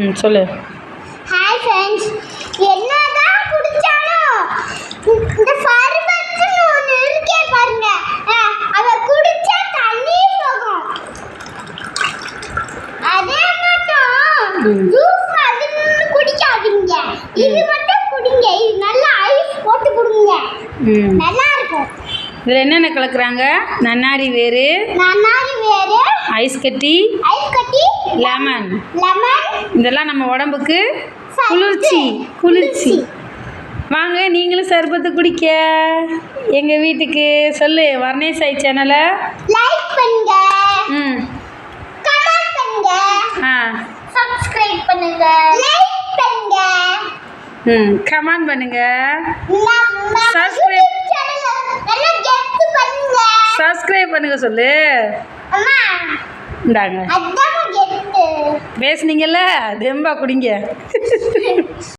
ம் சொல்லு. Hi friends என்னதான் குடிச்சாலும் இந்த ஃபர்பத்துன்னு ஒன்று இருக்கே பாருங்க. அதை குடிச்சா தண்ணி போகும். அதே மட்டும். ஜூஸ் அதுன்னு குடிக்காதீங்க. இது மட்டும் குடிங்க. இது நல்லா ஐஸ் போட்டு குடிங்க. நல்லா இருக்கும். இதில் என்னென்ன கலக்குறாங்க? நன்னாரி வேறு நன்னாரி வேறு ஐஸ் கட்டி ஐஸ் கட்டி லெமன் லெமன் இதெல்லாம் நம்ம உடம்புக்கு குளிர்ச்சி குளிர்ச்சி. வாங்க நீங்களும் சர்பத்து குடிக்க. எங்கள் வீட்டுக்கு சொல்லு வர்ணேசாய் சேனலை லைக் பண்ணுங்க. ம். கமெண்ட் பண்ணுங்க. ஆ. சப்ஸ்கிரைப் பண்ணுங்க. லைக் பண்ணுங்க. ம் கமெண்ட் பண்ணுங்க. பண்ணுங்க. சப்ஸ்கிரைப் பண்ணுங்க சொல்லு. அம்மா. இந்தாங்க. பேசுனீங்கல்ல தெம்பா குடிங்க.